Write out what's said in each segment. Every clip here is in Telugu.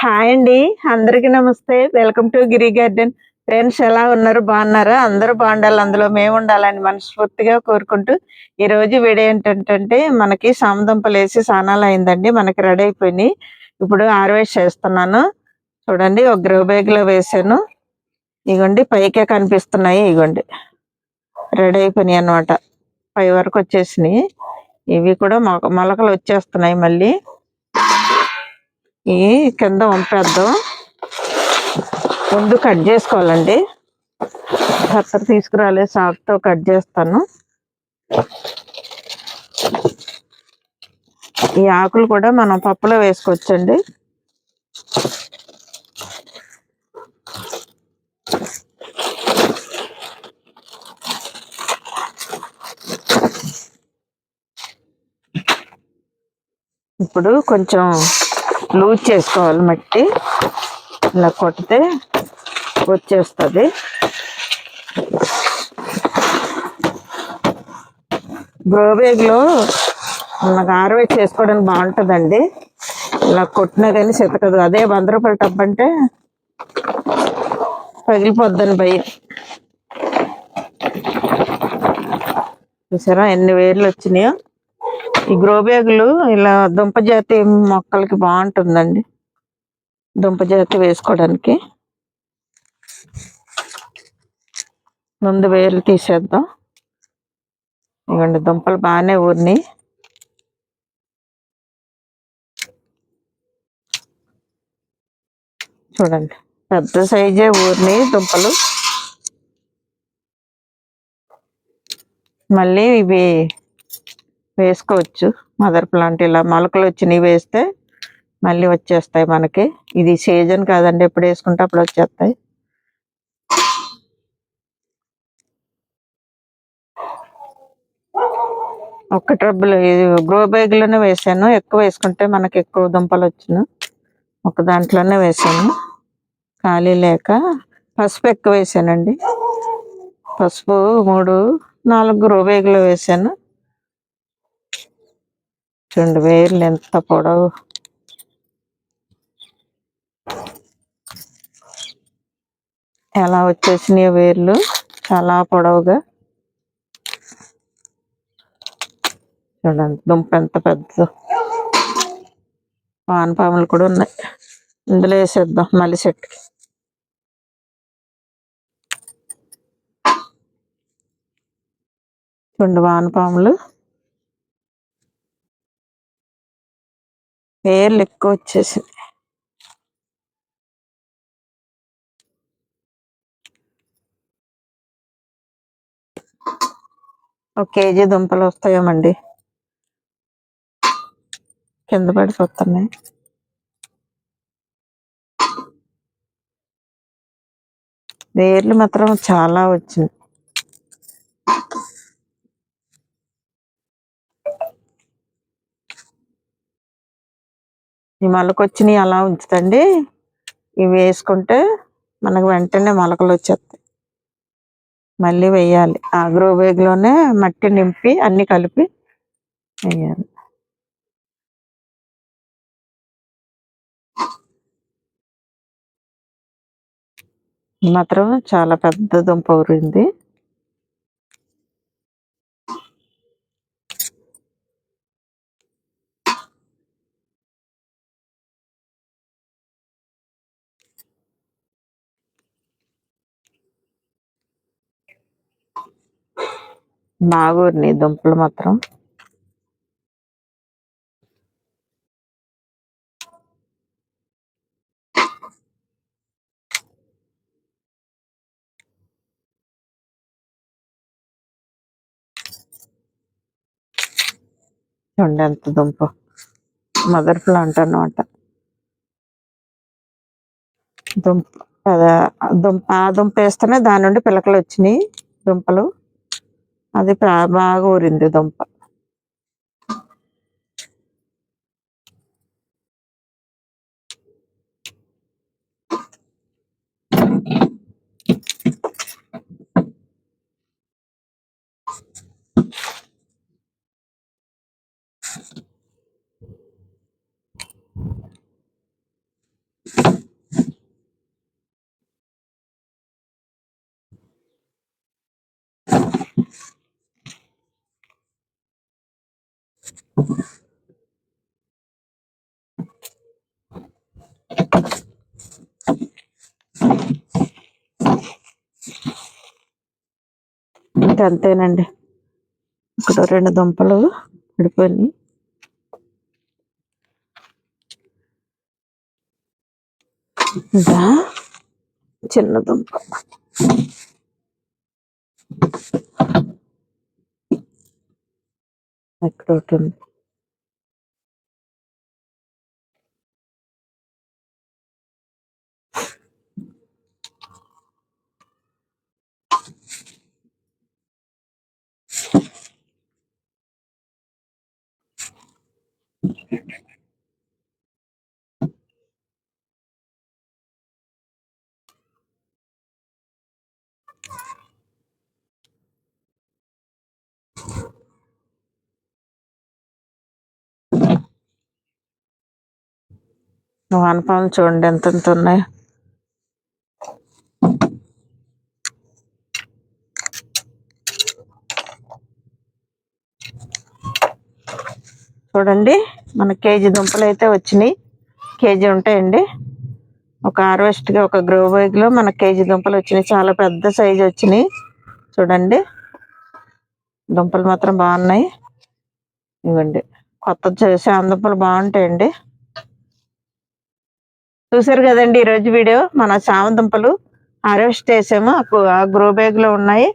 హాయ్ అండి. అందరికీ నమస్తే. Welcome to Giri garden. Friends ఎలా ఉన్నారు? బాగున్నారా? అందరూ బాగుండాలి. అందులో మేము ఉండాలని మనస్ఫూర్తిగా కోరుకుంటూ ఈ రోజు వీడియో ఏంటంటే మనకి సామదంపలు వేసి స్నానాలు అయిందండి. మనకి రెడీ అయిపోయినాయి. ఇప్పుడు హార్వెస్ట్ చేస్తున్నాను. చూడండి ఒక గ్రో బ్యాగ్లో వేసాను. ఇగోండి పైకే కనిపిస్తున్నాయి. ఇగోండి రెడీ అయిపోయినాయి అన్నమాట. పై వరకు వచ్చేసినాయి. ఇవి కూడా మొలక మొలకలు వచ్చేస్తున్నాయి మళ్ళీ. కింద వంపేద్దాం. ముందు కట్ చేసుకోవాలండి. కత్తర్ తీసుకురాలే సాకుతో కట్ చేస్తాను. ఈ ఆకులు కూడా మనం పప్పులో వేసుకోవచ్చండి. ఇప్పుడు కొంచెం లూజ్ చేసుకోవాలి మట్టి. ఇలా కొడితే వచ్చేస్తుంది. బ్రోబేగ్లో మనకు ఆరవేట్ చేసుకోవడానికి బాగుంటుందండి. ఇలా కొట్టినా కానీ సెతకదు అదే వంద రూపాయల టబ్ అంటే పగిలిపోద్దని భయం. చూసారా ఎన్ని వేర్లు వచ్చినాయో? ఈ గ్రోబేగులు ఇలా దుంప జాతి మొక్కలకి బాగుంటుందండి. దుంప జాతి వేసుకోవడానికి. ముందు వేర్లు తీసేద్దాం. ఇవ్వండి దుంపలు బాగానే ఊరినాయి చూడండి పెద్ద సైజే ఊరినాయి దుంపలు. మళ్ళీ ఇవి వేసుకోవచ్చు. మదర్ ప్లాంట్ ఇలా మొలకలు వచ్చినవి వేస్తే మళ్ళీ వచ్చేస్తాయి మనకి. ఇది సీజన్ కాదండి. ఎప్పుడు వేసుకుంటే అప్పుడు వచ్చేస్తాయి. ఒక్క ట్రబ్బులు ఇది గ్రో బ్యాగ్లోనే వేసాను. ఎక్కువ వేసుకుంటే మనకి ఎక్కువ దుంపలు వచ్చును. ఒక దాంట్లోనే వేసాను. ఖాళీ లేక పసుపు ఎక్కువ వేసానండి. పసుపు మూడు నాలుగు గ్రో బ్యాగ్లో వేసాను. రెండు వేర్లు ఎంత పొడవు? ఎలా వచ్చేసినాయి వేర్లు? చాలా పొడవుగా. చూడండి దుంప ఎంత పెద్ద వానపాములు కూడా ఉన్నాయి. ఇందులో వేసేద్దాం మళ్ళీ చెట్టుకి చూడండి వానపాములు పేర్లు ఎక్కువ వచ్చేసింది ఒక కేజీ దుంపలు వస్తాయేమండి. కింద పడిపోతున్నాయి వేర్లు మాత్రం చాలా వచ్చింది ఈ మొలకొచ్చినవి అలా ఉంచుతండి. ఇవి వేసుకుంటే మనకు వెంటనే మొలకలు వచ్చేస్తాయి. మళ్ళీ వేయాలి. ఆ గ్రో బ్యాగ్ మట్టి నింపి అన్ని కలిపి వేయాలి. మాత్రం చాలా పెద్ద దుంప ఊరింది. బాగా దుంపలు మాత్రం. చూడండి ఎంత దుంప. మదర్ ప్లాంట్ అనమాట దుంప అదే దుంప ఆ దుంప వేస్తేనే దాని నుండి పిలకలు వచ్చినాయి దుంపలు. അത് പ്രാഭാഗ ഒരു Thank. ఇంకా అంతేనండి. ఇక్కడ రెండు దుంపలు పడిపోయి ఇంకా చిన్న దుంప. ఇక్కడ వానపాములు చూడండి ఎంత ఎంత ఉన్నాయి చూడండి మన కేజీ దుంపలు అయితే వచ్చినాయి. కేజీ ఉంటాయండి. ఒక హార్వెస్ట్గా ఒక గ్రో బ్యాగ్లో మన కేజీ దుంపలు వచ్చినాయి. చాలా పెద్ద సైజు వచ్చినాయి. చూడండి దుంపలు మాత్రం బాగున్నాయి. ఇవ్వండి కొత్త చేసే దుంపలు బాగుంటాయండి. చూసారు కదండి ఈరోజు వీడియో? మన చామ దుంపలు హార్వెస్ట్ చేసాము. ఆ గ్రో బ్యాగ్లో ఉన్నాయి.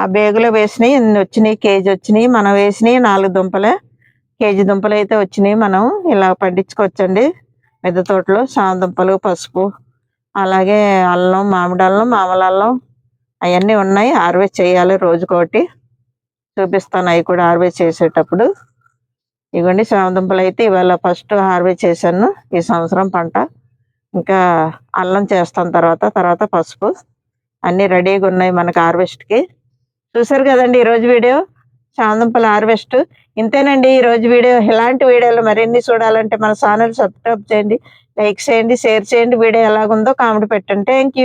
ఆ బ్యాగులో వేసినాయి. ఇన్ని వచ్చినాయి కేజీ వచ్చినాయి. మనం వేసినాయి నాలుగు దుంపలే. కేజీ దుంపలు అయితే వచ్చినాయి మనం. ఇలా పండించుకోవచ్చండి. మిద్దె తోటలో చామ దుంపలు పసుపు అలాగే అల్లం మామిడి అల్లం మామూలు అల్లం అవన్నీ ఉన్నాయి. హార్వెస్ట్ చేయాలి రోజుకోటి చూపిస్తాను అవి కూడా హార్వెస్ట్ చేసేటప్పుడు. ఇవ్వండి దుంపలు అయితే ఇవాళ ఫస్ట్ హార్వెస్ట్ చేశాను. ఈ సంవత్సరం పంట. ఇంకా అల్లం చేస్తాం తర్వాత తర్వాత పసుపు. అన్నీ రెడీగా ఉన్నాయి మనకు హార్వెస్ట్కి. చూసారు కదండి ఈరోజు వీడియో? చామందుంపల హార్వెస్ట్. ఇంతేనండి ఈరోజు వీడియో. ఇలాంటి వీడియోలు మరిన్ని చూడాలంటే మన ఛానల్ సబ్స్క్రైబ్ చేయండి లైక్ చేయండి షేర్ చేయండి. వీడియో ఎలాగుందో కామెంట్ పెట్టండి. థ్యాంక్